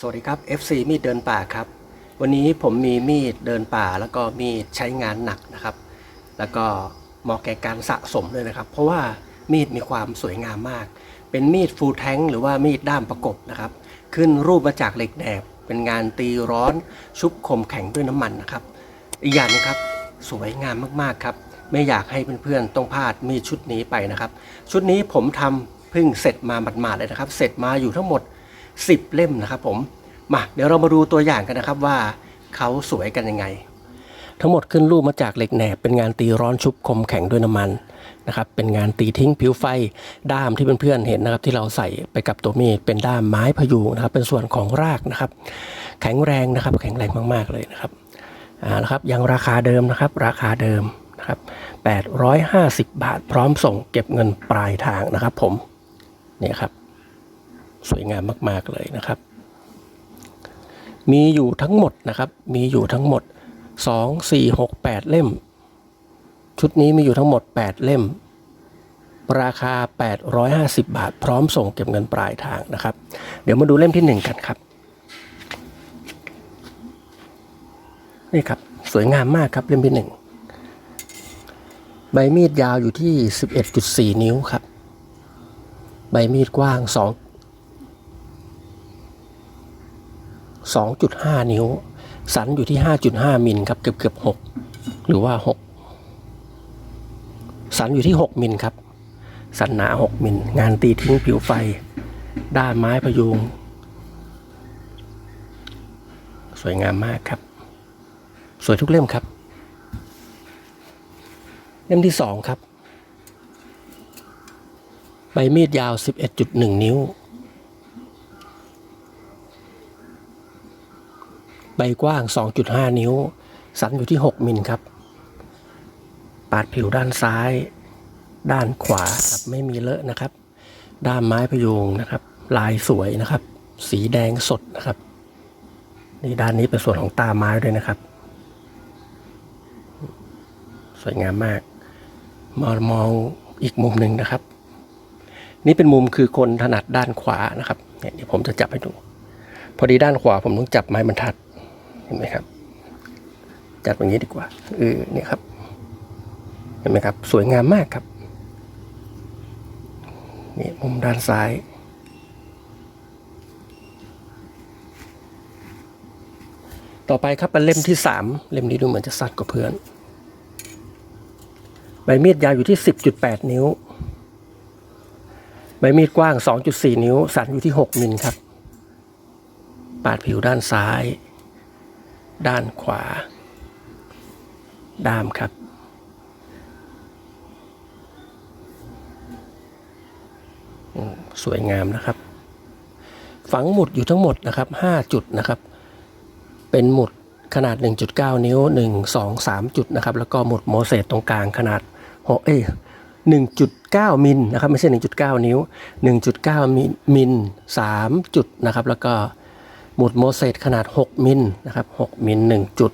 สวัสดีครับ FC มีดเดินป่าครับ วันนี้ผมมีมีดเดินป่าแล้วก็มีดใช้งานหนักนะครับ แล้วก็เหมาะแก่การสะสมด้วยนะครับ เพราะว่ามีดมีความสวยงามมาก เป็นมีดฟูลแทงหรือว่ามีดด้ามประกบนะครับ ขึ้นรูปมาจากเหล็กแดบเป็นงานตีร้อนชุบคมแข็งด้วยน้ำมันนะครับ อีกอย่างนึงครับสวยงามมากๆครับไม่อยากให้เพื่อนๆต้องพลาดมีดชุดนี้ไปนะครับ ชุดนี้ผมทำเพิ่งเสร็จมาหมาดๆเลยนะครับ เสร็จมาอยู่ทั้งหมด 10 เล่มนะครับผมมาเดี๋ยวเรามาดูตัวอย่างกันนะครับว่าเขาสวยกันยังไง ทั้งหมดขึ้นรูปมาจากเหล็กแหนบเป็นงานตีร้อนชุบคมแข็งด้วยน้ำมันนะครับเป็นงานตีทิ้งผิวไฟด้ามที่เพื่อนๆเห็นนะครับ ที่เราใส่ไปกับตัวมีดเป็นด้ามไม้พยุงนะครับ เป็นส่วนของรากนะครับ แข็งแรงนะครับ แข็งแรงมากๆเลยนะครับอ่านะครับยังราคาเดิมนะครับ ราคาเดิมนะครับ850 บาทพร้อมส่งเก็บเงินปลายทางนะครับ ผมนี่ครับ สวยงามมาก ๆ เลยนะครับ มีอยู่ทั้งหมดนะครับ มีอยู่ทั้งหมด 2 4 6 8 เล่ม ชุดนี้มีอยู่ทั้งหมด 8 เล่ม ราคา 850 บาท พร้อมส่งเก็บเงินปลายทางนะครับ เดี๋ยวมาดูเล่มที่ 1 กันครับ นี่ครับ สวยงามมากครับเล่มที่ 1 ใบมีดยาวอยู่ที่ 11.4 นิ้วครับ ใบมีดกว้าง2 2.5 นิ้ว สันอยู่ที่ 5.5 มิลครับเกือบเกือบ6หรือว่า 6 สันอยู่ที่ 6 มิลครับ สันหนา 6 มิลงานตีทิ้งผิวไฟ ด้านไม้พยุง สวยงามมากครับ สวยทุกเล่มครับ เล่มที่ 2 ครับ ใบมีดยาว 11.1 นิ้ว ใบกว้าง 2.5 นิ้ว สันอยู่ที่ 6 มิลครับ ปาดผิวด้านซ้าย ด้านขวาครับไม่มีเลอะนะครับ ด้ามไม้พยุงนะครับ ลายสวยนะครับ สีแดงสดนะครับ นี่ด้านนี้เป็นส่วนของตาไม้ด้วยนะครับ สวยงามมากมามองอีกมุมหนึ่งนะครับ นี่เป็นมุมคือคนถนัดด้านขวานะครับ เนี่ยเดี๋ยวผมจะจับให้ดูพอดีด้านขวาผมต้องจับไม้บรรทัด เห็นไหมครับ จัดอย่างนี้ดีกว่าเออเนี่ยครับ เห็นไหมครับ สวยงามมากครับนี่มุมด้านซ้าย ต่อไปครับเป็นเล่มที่สามเล่มนี้ดูเหมือนจะสั้นกว่าเพื่อน ใบมีดยาวอยู่ที่ 10.8 นิ้ว ใบมีดกว้าง 2.4 นิ้ว สันอยู่ที่ 6 มิลครับ ปาดผิวด้านซ้าย ด้านขวา ด้ามครับ สวยงามนะครับ ฝังหมุดอยู่ทั้งหมดนะครับ 5 จุดนะครับ เป็นหมุดขนาด 1.9 นิ้ว 1 2 3 จุดนะครับ แล้วก็หมุดโมเสสตรงกลางขนาด6เอ้ย1.9 มิลนะครับ ไม่ใช่ 1.9 นิ้ว 1.9 มิลมิล3จุดนะครับ แล้วก็ หมุดโมเสสขนาด 6 มิลนะครับ6มิล1จุด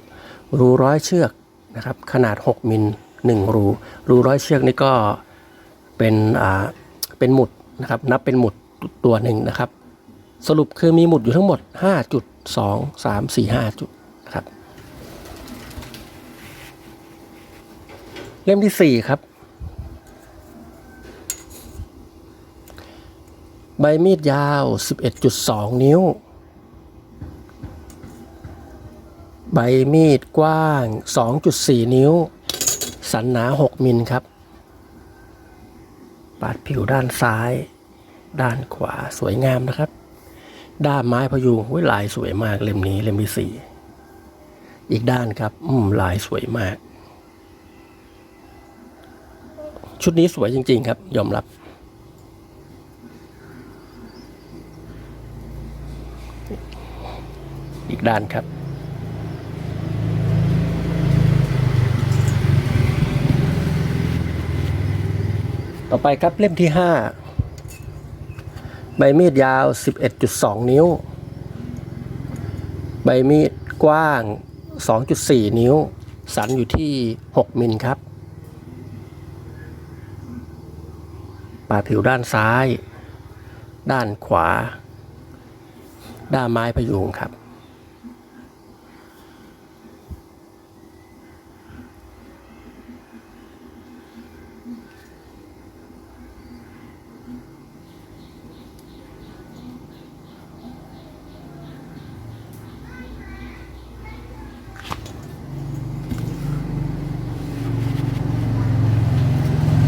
รูร้อยเชือกนะครับขนาด 6 มิล1รู รูร้อยเชือกนี่ก็เป็นอ่าเป็นหมุดนะครับนับเป็นหมุดตัวหนึ่งนะครับ สรุปคือมีหมุดอยู่ทั้งหมด 5 จุด 2 3 4 5 จุดนะครับ เล่มที่ 4 ครับ ใบมีดยาว 11.2 นิ้ว ใบมีดกว้าง 2.4 นิ้ว สันหนา 6 มิลครับ ปาดผิวด้านซ้าย ด้านขวาสวยงามนะครับ ด้ามไม้พยุงหุ้ลายสวยมากเล่มนี้เล่มที่สี่อีกด้านครับ อืมลายสวยมาก ชุดนี้สวยจริง ๆ ครับ ยอมรับ อีกด้านครับ ต่อไปครับเล่มที่ 5 ใบมีดยาว 11.2 นิ้ว ใบมีดกว้าง 2.4 นิ้ว สันอยู่ที่ 6 มิลครับปาดผิวด้านซ้าย ด้านขวา ด้าไม้พยุงครับ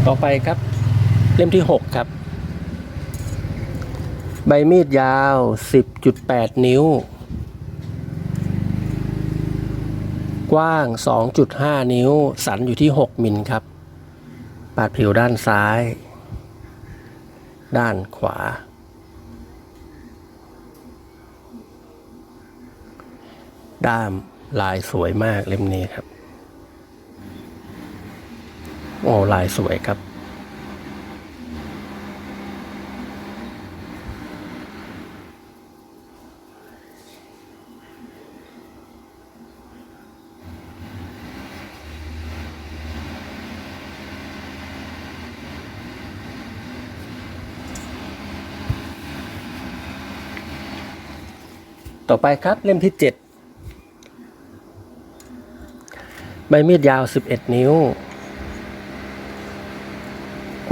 ต่อไปครับ เล่มที่ 6 ครับ ใบมีดยาว 10.8 นิ้ว กว้าง 2.5 นิ้ว สันอยู่ที่ 6 มิลครับ ปาดผิวด้านซ้าย ด้านขวา ด้ามลายสวยมากเล่มนี้ครับ โอ้ลายสวยครับ ต่อไปครับเล่มที่ 7 ใบมีดยาว 11 นิ้ว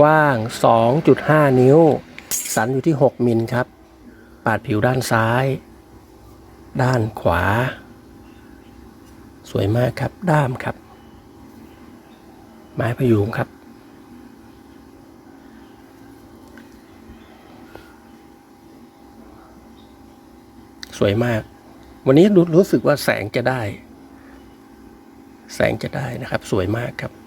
กว้าง 2.5 นิ้ว สันอยู่ที่ 6 มิลครับ ปาดผิวด้านซ้าย ด้านขวา สวยมากครับ ด้ามครับ ไม้พยุงครับ สวยมาก วันนี้รู้รู้สึกว่าแสงจะได้ แสงจะได้นะครับ สวยมากครับ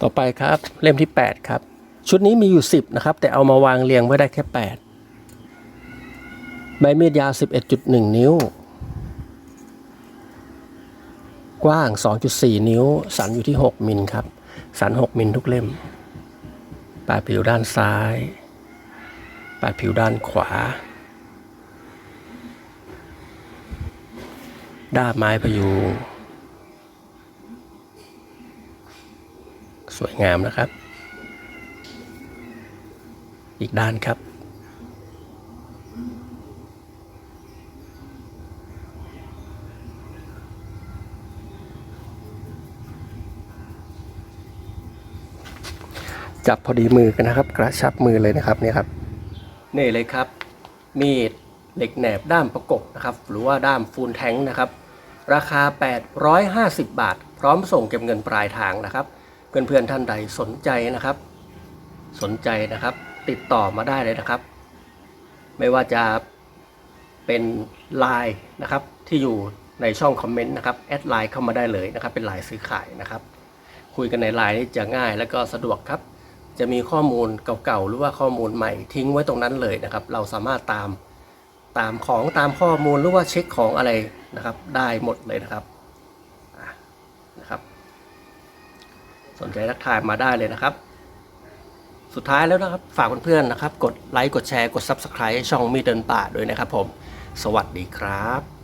ต่อไปครับเล่มที่ 8 ครับ ชุดนี้มีอยู่ 10 นะครับ แต่เอามาวางเรียงไว้ได้แค่ 8 ใบมีดยาว 11.1 นิ้ว กว้าง 2.4 นิ้ว สันอยู่ที่ 6 มิลครับ สัน 6 มิลทุกเล่ม ปลายผิวด้านซ้าย ปลายผิวด้านขวา ด้ามไม้พยุง สวยงามนะครับ อีกด้านครับ จับพอดีมือกันนะครับ กระชับมือเลยนะครับเนี่ยครับนี่เลยครับ มีดเหล็กแหนบด้ามประกบนะครับ หรือว่าด้ามฟูลแทงค์นะครับ ราคา 850 บาท พร้อมส่งเก็บเงินปลายทางนะครับ เพื่อนๆท่านใดสนใจนะครับ สนใจนะครับ ติดต่อมาได้เลยนะครับ ไม่ว่าจะเป็นไลน์นะครับที่อยู่ในช่องคอมเมนต์นะครับแอดไลน์เข้ามาได้เลยนะครับ เป็นไลน์ซื้อขายนะครับ คุยกันในไลน์นี่จะง่ายและก็สะดวกครับ จะมีข้อมูลเก่าๆหรือว่าข้อมูลใหม่ทิ้งไว้ตรงนั้นเลยนะครับ เราสามารถตามตามของตามข้อมูลหรือว่าเช็คของอะไรนะครับ ได้หมดเลยนะครับอะนะครับ สนใจทักทายมาได้เลยนะครับ สุดท้ายแล้วนะครับ ฝากเพื่อนๆนะครับ กดไลค์ กดแชร์ กด Subscribe ช่องมีเดินป่าด้วยนะครับผม สวัสดีครับ